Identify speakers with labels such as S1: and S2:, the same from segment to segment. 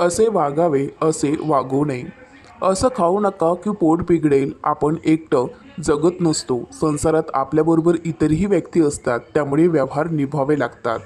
S1: असे वागावे असे वागू नये. असं खाऊ नका की पोट बिघडेल. आपण एकटं जगत नसतो. संसारात आपल्याबरोबर इतरही व्यक्ती असतात. त्यामुळे व्यवहार निभावे लागतात.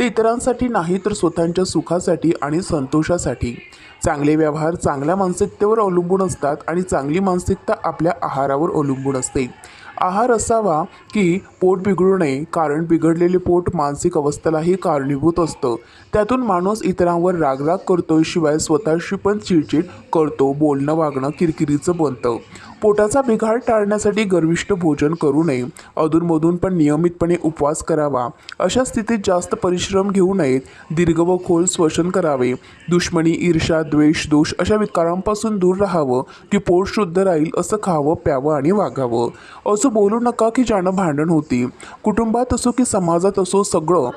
S1: ते इतरांसाठी नाही तर स्वतःच्या सुखासाठी आणि संतोषासाठी. चांगले व्यवहार चांगल्या मानसिकतेवर अवलंबून असतात आणि चांगली मानसिकता आपल्या आहारावर अवलंबून असते. आहार असावा की पोट बिघडू नये कारण बिघडलेले पोट मानसिक अवस्थेलाही कारणीभूत असतं. त्यातून माणूस इतरांवर रागराग करतो शिवाय स्वतःशी पण चिडचिड करतो बोलणं वागणं किरकिरीचं बनतं. पोटाचा बिघाड टाळण्यासाठी गर्विष्ठ भोजन करू नये. अधूनमधून पण नियमितपणे उपवास करावा. अशा स्थितीत जास्त परिश्रम घेऊ नयेत दीर्घ व खोल श्वसन करावे. दुश्मनी ईर्षा द्वेष दोष अशा विकारांपासून दूर राहावं की पोट शुद्ध राहील असं खावं प्यावं आणि वागावं. असं बोलू नका की ज्यानं भांडण होती. कुटुंबात असो की समाजात असो सगळं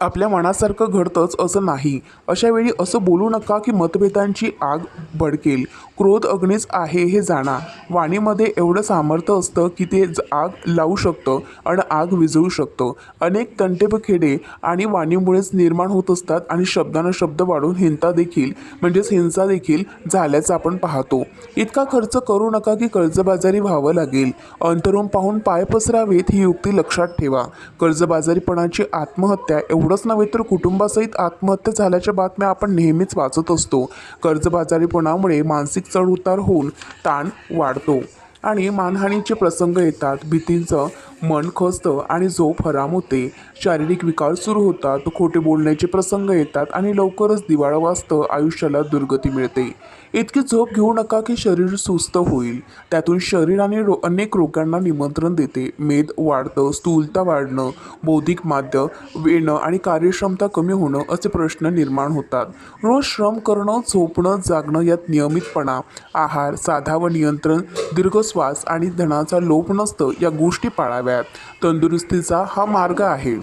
S1: आपल्या मनासारखं घडतंच असं नाही. अशा वेळी असं बोलू नका की मतभेदांची आग भडकेल. क्रोध अग्नीच आहे हे जाणा. वाणीमध्ये एवढं सामर्थ्य असतं की ते आग लावू शकतं आणि आग विझवू शकतं. अनेक तंटेपखेडे आणि वाणीमुळेच निर्माण होत असतात आणि शब्दानं शब्द वाढून हिंता देखील म्हणजेच हिंसा देखील झाल्याचं आपण पाहतो. इतका खर्च करू नका की कर्जबाजारी व्हावं लागेल. अंतरून पाहून पाय पसरावेत ही युक्ती लक्षात ठेवा. कर्जबाजारीपणाची आत्महत्या एवढंच नव्हे तर कुटुंबासहित आत्महत्या झाल्याच्या बातम्या आपण नेहमीच वाचत असतो. कर्जबाजारीपणामुळे मानसिक चढउतार होऊन ताण वाढतो. आणि मानहानीचे प्रसंग येतात. भीतींचं मन खचतं आणि झोप हराम होते. शारीरिक विकार सुरू होतात खोटे बोलण्याचे प्रसंग येतात आणि लवकरच दिवाळं वाजतं आयुष्याला दुर्गती मिळते. इतकी झोप घेऊ नका की शरीर सुस्त होईल. त्यातून शरीर आणि रो अनेक रोगांना निमंत्रण देते. मेद वाढतं स्थूलता वाढणं बौद्धिक माध्य वेणं आणि कार्यक्षमता कमी होणं असे प्रश्न निर्माण होतात. रोज श्रम करणं झोपणं जागणं यात नियमितपणा आहार साधा व नियंत्रण दीर्घ श्वास आणि धनाचा लोभ नसतं या गोष्टी पाळाव्या पाळाव्यात तंदुरुस्तीचा हा मार्ग आहे.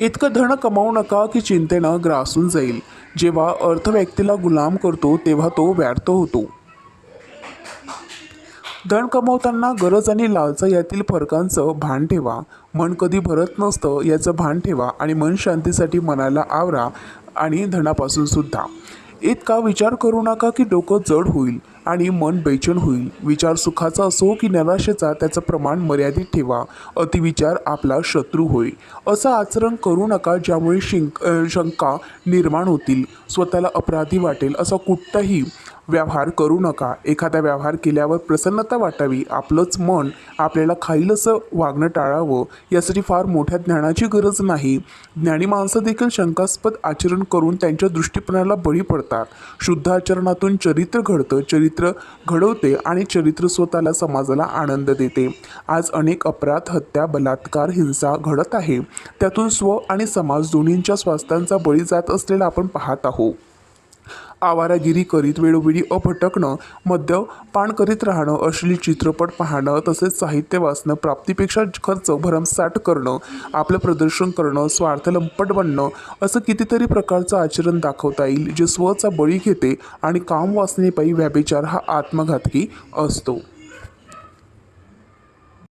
S1: इतकं धन कमावू नका की चिंतेनं ग्रासून जाईल. जेव्हा अर्थ व्यक्तीला गुलाम करतो तेव्हा तो व्यर्थ होतो. धन कमावताना गरज आणि लालसा यातील फरकांचं भान ठेवा. मन कधी भरत नसतं याचं भान ठेवा आणि मन शांतीसाठी मनाला आवरा आणि धनापासून सुद्धा. इतका विचार करू नका की डोकं जड होईल. आणि मन बेचैन होईल. विचार सुखाचा असो की निराशेचा त्याचं प्रमाण मर्यादित ठेवा. अतिविचार आपला शत्रू होय. असं आचरण करू नका ज्यामुळे शिंक शंका निर्माण होतील. स्वतःला अपराधी वाटेल असा कुठलाही व्यवहार करू नका. एखादा व्यवहार केल्यावर प्रसन्नता वाटावी. आपलंच मन आपल्याला खाईल असं वागणं टाळावं यासाठी फार मोठ्या ज्ञानाची गरज नाही. ज्ञानी माणसं देखील शंकास्पद आचरण करून त्यांच्या दृष्टीपणाला बळी पडतात. शुद्ध आचरणातून चरित्र घडतं. चरित्र घडवते आणि चरित्र स्वतःला समाजाला आनंद देते. आज अनेक अपराध हत्या बलात्कार हिंसा घडत आहे. त्यातून स्व आणि समाज दोन्हींच्या स्वास्थ्यांचा बळी जात असलेला आपण पाहत आहोत. आवारागिरी करीत वेळोवेळी अपटकणं मद्यपान करीत राहणं अश्लील चित्रपट पाहणं तसेच साहित्य वाचणं प्राप्तीपेक्षा खर्च भरमसाठ करणं आपलं प्रदर्शन करणं स्वार्थ लंपट बनणं असं कितीतरी प्रकारचं आचरण दाखवता येईल जे स्वचा बळी घेते आणि काम वासनेपायी व्यभिचार हा आत्मघातकी असतो.